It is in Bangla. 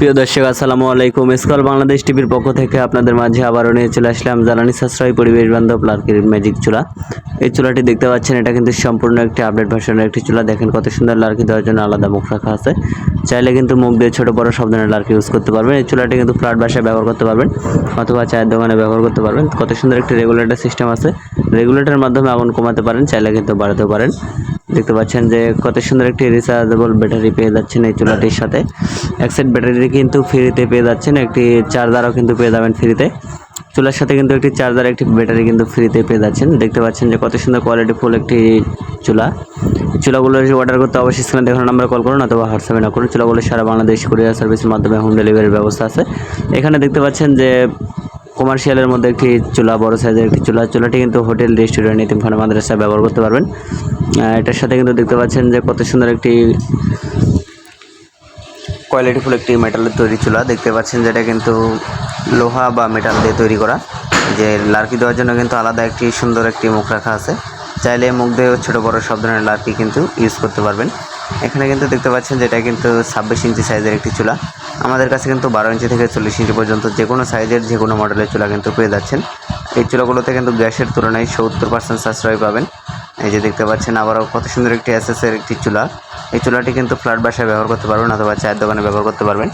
প্রিয় দর্শক, আসসালামু আলাইকুম। স্কল বাংলাদেশ টিভির পক্ষ থেকে আপনাদের মাঝে আবারও নিয়ে চলে আসলাম জ্বালানি সাশ্রয় পরিবেশ বান্ধব লার্কির ম্যাজিক চুলা। এই চুলাটি দেখতে পাচ্ছেন, এটা কিন্তু সম্পূর্ণ একটি আপডেট ভার্সনের একটি চুলা। দেখেন কত সুন্দর লার্কি দেওয়ার জন্য আলাদা মুখ রাখা আছে। চাইলে কিন্তু মুখ দিয়ে ছোট বড় সব ধরনের লার্কি ইউজ করতে পারবেন। এই চুলাটি কিন্তু ফ্ল্যাট বাসায় ব্যবহার করতে পারবেন অথবা চায়ের দোকানে ব্যবহার করতে পারবেন। কত সুন্দর একটি রেগুলেটর সিস্টেম আছে। রেগুলেটরের মাধ্যমে আগুন কমাতে পারেন, চাইলে কিন্তু বাড়াতেও পারেন। দেখতে পাচ্ছেন যে কত সুন্দর একটি রিচার্জেবল ব্যাটারি পেয়ে যাচ্ছেন এই চুলাটির সাথে। এক সেট ব্যাটারি কিন্তু ফ্রিতে পেয়ে যাচ্ছেন, একটি চার্জারও কিন্তু পেয়ে যাবেন ফ্রিতে চুলার সাথে কিন্তু একটি চার্জার একটি ব্যাটারি কিন্তু ফ্রিতে পেয়ে যাচ্ছেন। দেখতে পাচ্ছেন যে কত সুন্দর কোয়ালিটি ফুল একটি চুলা। চুলাগুলো অর্ডার করতে অবশ্যই স্ক্রিনে দেখানো নাম্বার কল করুন অথবা হোয়াটসঅ্যাপে না করুন। চুলাগুলো সারা বাংলাদেশ কুরিয়ার সার্ভিসের মাধ্যমে হোম ডেলিভারির ব্যবস্থা আছে। এখানে দেখতে পাচ্ছেন যে কমার্শিয়ালের মধ্যে একটি চুলা, বড় সাইজের একটি চুলা। চুলাটি কিন্তু হোটেল রেস্টুরেন্ট ইতিমখানা মাদ্রাসা ব্যবহার করতে পারবেন। এটার সাথে কিন্তু দেখতে পাচ্ছেন যে কত সুন্দর একটি কোয়ালিটিফুল একটি মেটালের তৈরি চুলা। দেখতে পাচ্ছেন যেটা কিন্তু লোহা বা মেটাল দিয়ে তৈরি করা। যে লার্কি দেওয়ার জন্য কিন্তু আলাদা একটি সুন্দর একটি মুখ রাখা আছে। চাইলে মুখ দিয়ে ছোটো বড় সব ধরনের লার্কি কিন্তু ইউজ করতে পারবেন। এখানে কিন্তু দেখতে পাচ্ছেন যেটা কিন্তু ছাব্বিশ ইঞ্চি সাইজের একটি চুলা। আমাদের কাছে কিন্তু বারো ইঞ্চি থেকে চল্লিশ ইঞ্চি পর্যন্ত যে কোনো সাইজের যে কোনো মডেলের চুলা কিন্তু পেয়ে যাচ্ছেন। এই চুলাগুলোতে কিন্তু গ্যাসের তুলনায় সত্তর পার্সেন্ট সাশ্রয় পাবেন। এই যে দেখতে পাচ্ছেন আবারও কত সুন্দর একটি এসএসের একটি চুলা। এই চুলাটি কিন্তু ফ্ল্যাট বাসায় ব্যবহার করতে পারবেন অথবা চায়ের দোকানে ব্যবহার করতে পারবেন।